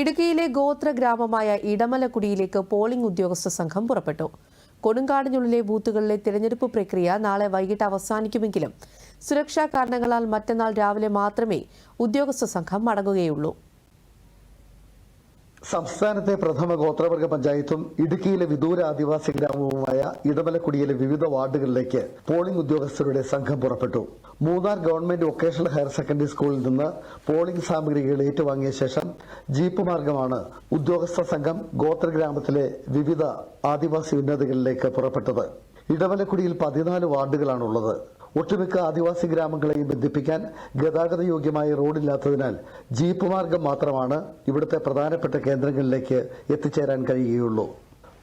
ഇടുക്കിയിലെ ഗോത്ര ഗ്രാമമായ ഇടമലക്കുടിയിലേക്ക് പോളിംഗ് ഉദ്യോഗസ്ഥ സംഘം പുറപ്പെട്ടു. കൊടുങ്കാടിനുള്ളിലെ ബൂത്തുകളിലെ തിരഞ്ഞെടുപ്പ് പ്രക്രിയ നാളെ വൈകിട്ട് അവസാനിക്കുമെങ്കിലും സുരക്ഷാ കാരണങ്ങളാൽ മറ്റന്നാൾ രാവിലെ മാത്രമേ ഉദ്യോഗസ്ഥ സംഘം മടങ്ങുകയുള്ളൂ. സംസ്ഥാനത്തെ പ്രഥമ ഗോത്രവർഗ പഞ്ചായത്തും ഇടുക്കിയിലെ വിദൂര ആദിവാസി ഗ്രാമവുമായ ഇടമലക്കുടിയിലെ വിവിധ വാർഡുകളിലേക്ക് പോളിംഗ് ഉദ്യോഗസ്ഥരുടെ സംഘം പുറപ്പെട്ടു. Munnar government vocational higher secondary സ്കൂളിൽ നിന്ന് പോളിംഗ് സാമഗ്രികൾ ഏറ്റുവാങ്ങിയ ശേഷം ജീപ്പ് മാർഗമാണ് ഉദ്യോഗസ്ഥ സംഘം ഗോത്രഗ്രാമത്തിലെ വിവിധ ആദിവാസി ഉന്നതികളിലേക്ക് പുറപ്പെട്ടത്. ഇടമലക്കുടിയിൽ പതിനാല് വാർഡുകളാണുള്ളത്. ഒട്ടുമിക്ക ആദിവാസി ഗ്രാമങ്ങളെയും ബന്ധിപ്പിക്കാൻ ഗതാഗത യോഗ്യമായ റോഡില്ലാത്തതിനാൽ ജീപ്പ് മാർഗം മാത്രമാണ് ഇവിടുത്തെ പ്രധാനപ്പെട്ട കേന്ദ്രങ്ങളിലേക്ക് എത്തിച്ചേരാൻ കഴിയുകയുള്ളൂ.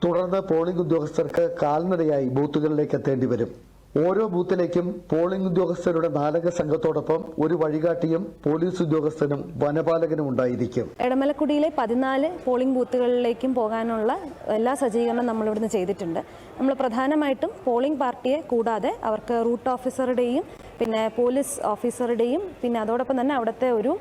തുടർന്ന് പോളിംഗ് ഉദ്യോഗസ്ഥർക്ക് കാൽനടയായി ബൂത്തുകളിലേക്ക് എത്തേണ്ടി വരും. ഓരോ ബൂത്തിലേക്കും പോളിംഗ് ഉദ്യോഗസ്ഥരുടെ നാലക സംഘത്തോടൊപ്പം ഒരു വഴികാട്ടിയും പോലീസ് ഉദ്യോഗസ്ഥനും വനപാലകനും ഉണ്ടായിരിക്കും. എടമലക്കുടിയിലെ പതിനാല് പോളിംഗ് ബൂത്തുകളിലേക്കും പോകാനുള്ള എല്ലാ സജ്ജീകരണം നമ്മളിവിടുന്ന് ചെയ്തിട്ടുണ്ട്. നമ്മൾ പ്രധാനമായിട്ടും പോളിംഗ് പാർട്ടിയെ കൂടാതെ അവർക്ക് റൂട്ട് ഓഫീസറുടെയും പിന്നെ പോലീസ് ഓഫീസറുടെയും പിന്നെ അതോടൊപ്പം തന്നെ അവിടുത്തെ ഒരു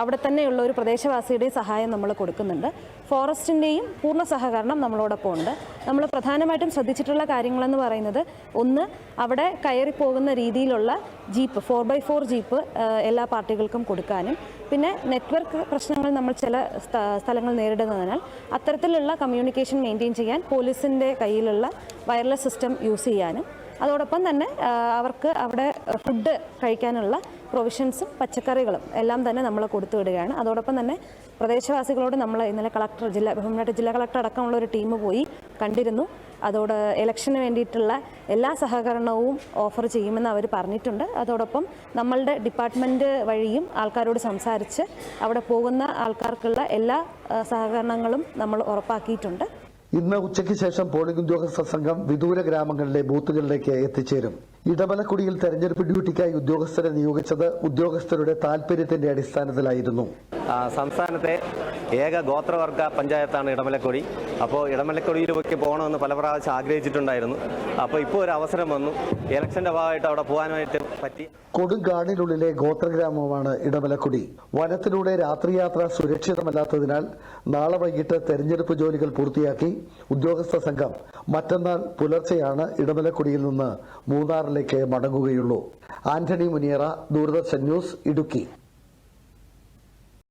അവിടെ തന്നെയുള്ള ഒരു പ്രദേശവാസിയുടെയും സഹായം നമ്മൾ കൊടുക്കുന്നുണ്ട്. ഫോറസ്റ്റിന്റെയും പൂർണ സഹകരണം നമ്മളോടൊപ്പം ഉണ്ട്. നമ്മൾ പ്രധാനമായിട്ടും ശ്രദ്ധിച്ചിട്ടുള്ള കാര്യങ്ങളെന്ന് പറയുന്നത് ഒന്ന് അവിടെ കയറി പോകുന്ന രീതിയിലുള്ള jeep four by four jeep എല്ലാ പാർട്ടികൾക്കും കൊടുക്കാനും. പിന്നെ നെറ്റ്വർക്ക് പ്രശ്നങ്ങൾ നമ്മൾ ചില സ്ഥലങ്ങൾ നേരിടുന്നതിനാൽ അത്തരത്തിലുള്ള കമ്മ്യൂണിക്കേഷൻ മെയിന്റെയിൻ ചെയ്യാൻ പോലീസിന്റെ കയ്യിലുള്ള വയർലെസ് സിസ്റ്റം യൂസ് ചെയ്യാനും. അതോടൊപ്പം തന്നെ അവർക്ക് അവിടെ ഫുഡ് കഴിക്കാനുള്ള പ്രൊവിഷൻസും പച്ചക്കറികളും എല്ലാം തന്നെ നമ്മൾ കൊടുത്തു വിടുകയാണ്. അതോടൊപ്പം തന്നെ പ്രദേശവാസികളോട് നമ്മൾ ഇന്നലെ കളക്ടർ ജില്ല ബഹുമാനായിട്ട് ജില്ലാ കളക്ടർ അടക്കമുള്ള ഒരു ടീം പോയി കണ്ടിരുന്നു. അതോട് ഇലക്ഷന് വേണ്ടിയിട്ടുള്ള എല്ലാ സഹകരണവും ഓഫർ ചെയ്യുമെന്ന് അവർ പറഞ്ഞിട്ടുണ്ട്. അതോടൊപ്പം നമ്മളുടെ ഡിപ്പാർട്ട്മെന്റ് വഴിയും ആൾക്കാരോട് സംസാരിച്ച് അവിടെ പോകുന്ന ആൾക്കാർക്കുള്ള എല്ലാ സഹകരണങ്ങളും നമ്മൾ ഉറപ്പാക്കിയിട്ടുണ്ട്. ഇന്ന് ഉച്ചയ്ക്ക് ശേഷം പോളിംഗ് ഉദ്യോഗസ്ഥ സംഘം വിദൂര ഗ്രാമങ്ങളിലെ ബൂത്തുകളിലേക്ക് എത്തിച്ചേരും ഇടമലക്കുടിയിൽ തെരഞ്ഞെടുപ്പ് ഡ്യൂട്ടിക്കായി ഉദ്യോഗസ്ഥരെ നിയോഗിച്ചത് ഉദ്യോഗസ്ഥരുടെ താൽപര്യത്തിന്റെ അടിസ്ഥാനത്തിലായിരുന്നു. സംസ്ഥാനത്തെ ഏക ഗോത്രവർഗ പഞ്ചായത്താണ് ഇടമലക്കുടി അപ്പോൾ ഇടമലക്കുടിയിലേക്ക് പോകണമെന്ന് പല പ്രാവശ്യം ആഗ്രഹിച്ചിട്ടുണ്ടായിരുന്നു. അപ്പോൾ ഇപ്പോൾ ഒരു അവസരം വന്നു. ഇലക്ഷന്റെ ഭാഗമായിട്ട് അവിടെ പോകാനായിട്ട് പറ്റി. കൊടുങ്കാടിനുള്ളിലെ ഗോത്രഗ്രാമമാണ് ഇടമലക്കുടി വനത്തിലൂടെ രാത്രിയാത്ര സുരക്ഷിതമല്ലാത്തതിനാൽ നാളെ വൈകിട്ട് തെരഞ്ഞെടുപ്പ് ജോലികൾ പൂർത്തിയാക്കി ഉദ്യോഗസ്ഥ സംഘം മറ്റന്നാൾ പുലർച്ചെയാണ് ഇടമലക്കുടിയിൽ നിന്ന് മൂന്നാറിലേക്ക് മടങ്ങുകയുള്ളൂ. ആന്റണി മുനിയറ ദൂരദർശൻ ന്യൂസ് ഇടുക്കി.